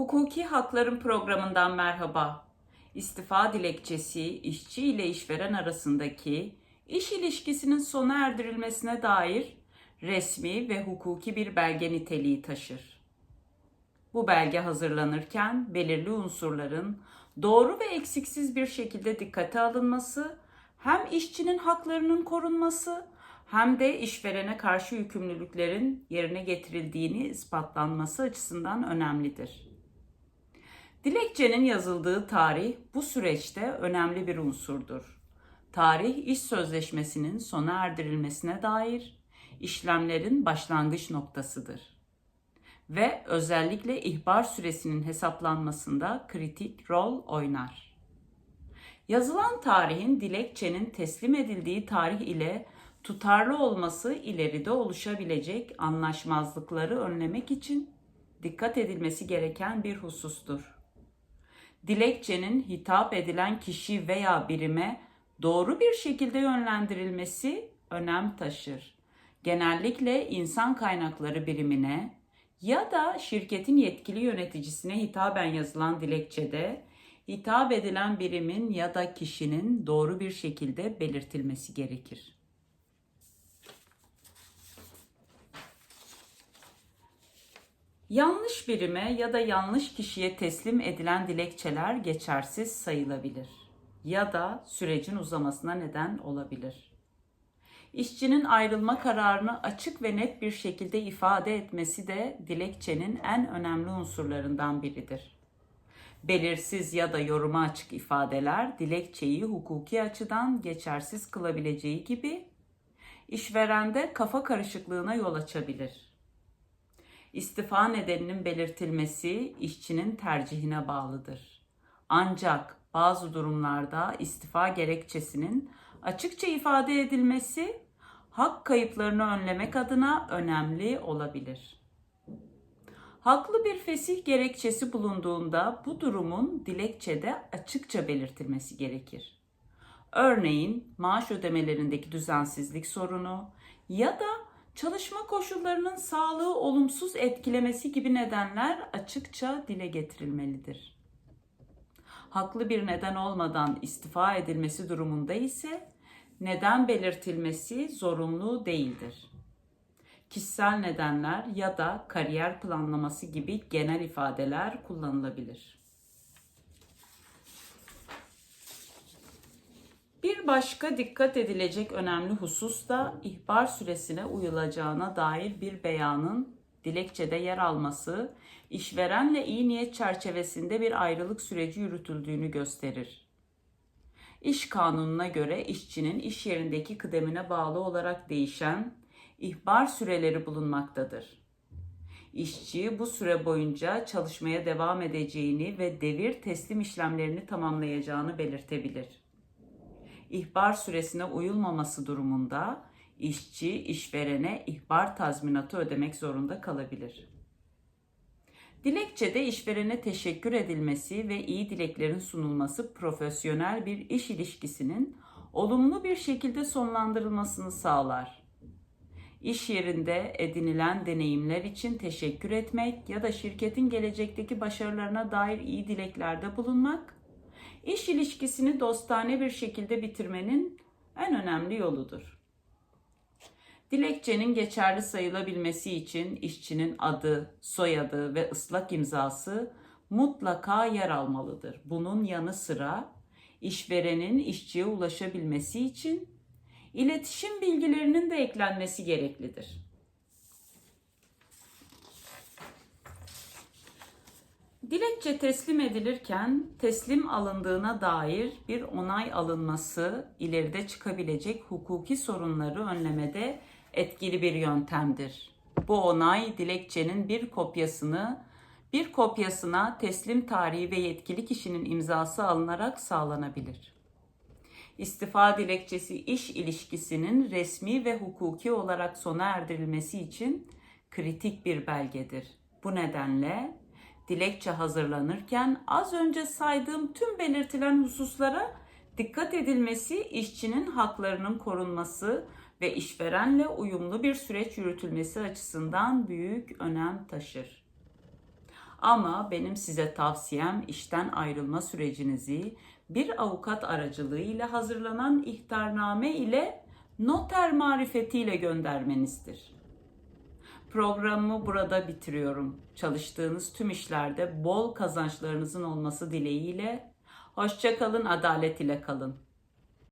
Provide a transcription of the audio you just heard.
Hukuki Hakların programından merhaba. İstifa dilekçesi işçi ile işveren arasındaki iş ilişkisinin sona erdirilmesine dair resmi ve hukuki bir belge niteliği taşır. Bu belge hazırlanırken belirli unsurların doğru ve eksiksiz bir şekilde dikkate alınması, hem işçinin haklarının korunması hem de işverene karşı yükümlülüklerin yerine getirildiğini ispatlanması açısından önemlidir. Dilekçenin yazıldığı tarih bu süreçte önemli bir unsurdur. Tarih iş sözleşmesinin sona erdirilmesine dair işlemlerin başlangıç noktasıdır ve özellikle ihbar süresinin hesaplanmasında kritik rol oynar. Yazılan tarihin dilekçenin teslim edildiği tarih ile tutarlı olması ileride oluşabilecek anlaşmazlıkları önlemek için dikkat edilmesi gereken bir husustur. Dilekçenin hitap edilen kişi veya birime doğru bir şekilde yönlendirilmesi önem taşır. Genellikle insan kaynakları birimine ya da şirketin yetkili yöneticisine hitaben yazılan dilekçede hitap edilen birimin ya da kişinin doğru bir şekilde belirtilmesi gerekir. Yanlış birime ya da yanlış kişiye teslim edilen dilekçeler geçersiz sayılabilir ya da sürecin uzamasına neden olabilir. İşçinin ayrılma kararını açık ve net bir şekilde ifade etmesi de dilekçenin en önemli unsurlarından biridir. Belirsiz ya da yoruma açık ifadeler dilekçeyi hukuki açıdan geçersiz kılabileceği gibi işverende kafa karışıklığına yol açabilir. İstifa nedeninin belirtilmesi işçinin tercihine bağlıdır. Ancak bazı durumlarda istifa gerekçesinin açıkça ifade edilmesi hak kayıplarını önlemek adına önemli olabilir. Haklı bir fesih gerekçesi bulunduğunda bu durumun dilekçede açıkça belirtilmesi gerekir. Örneğin maaş ödemelerindeki düzensizlik sorunu ya da çalışma koşullarının sağlığı olumsuz etkilemesi gibi nedenler açıkça dile getirilmelidir. Haklı bir neden olmadan istifa edilmesi durumunda ise neden belirtilmesi zorunlu değildir. Kişisel nedenler ya da kariyer planlaması gibi genel ifadeler kullanılabilir. Bir başka dikkat edilecek önemli husus da ihbar süresine uyulacağına dair bir beyanın dilekçede yer alması, işverenle iyi niyet çerçevesinde bir ayrılık süreci yürütüldüğünü gösterir. İş kanununa göre işçinin iş yerindeki kıdemine bağlı olarak değişen ihbar süreleri bulunmaktadır. İşçi bu süre boyunca çalışmaya devam edeceğini ve devir teslim işlemlerini tamamlayacağını belirtebilir. İhbar süresine uyulmaması durumunda işçi işverene ihbar tazminatı ödemek zorunda kalabilir. Dilekçede işverene teşekkür edilmesi ve iyi dileklerin sunulması profesyonel bir iş ilişkisinin olumlu bir şekilde sonlandırılmasını sağlar. İş yerinde edinilen deneyimler için teşekkür etmek ya da şirketin gelecekteki başarılarına dair iyi dileklerde bulunmak, iş ilişkisini dostane bir şekilde bitirmenin en önemli yoludur. Dilekçenin geçerli sayılabilmesi için işçinin adı, soyadı ve ıslak imzası mutlaka yer almalıdır. Bunun yanı sıra işverenin işçiye ulaşabilmesi için iletişim bilgilerinin de eklenmesi gereklidir. Dilekçe teslim edilirken teslim alındığına dair bir onay alınması ileride çıkabilecek hukuki sorunları önlemede etkili bir yöntemdir. Bu onay dilekçenin bir kopyasını bir kopyasına teslim tarihi ve yetkili kişinin imzası alınarak sağlanabilir. İstifa dilekçesi iş ilişkisinin resmi ve hukuki olarak sona erdirilmesi için kritik bir belgedir. Bu nedenle dilekçe hazırlanırken az önce saydığım tüm belirtilen hususlara dikkat edilmesi işçinin haklarının korunması ve işverenle uyumlu bir süreç yürütülmesi açısından büyük önem taşır. Ama benim size tavsiyem işten ayrılma sürecinizi bir avukat aracılığıyla hazırlanan ihtarname ile noter marifetiyle göndermenizdir. Programımı burada bitiriyorum. Çalıştığınız tüm işlerde bol kazançlarınızın olması dileğiyle. Hoşça kalın, adalet ile kalın.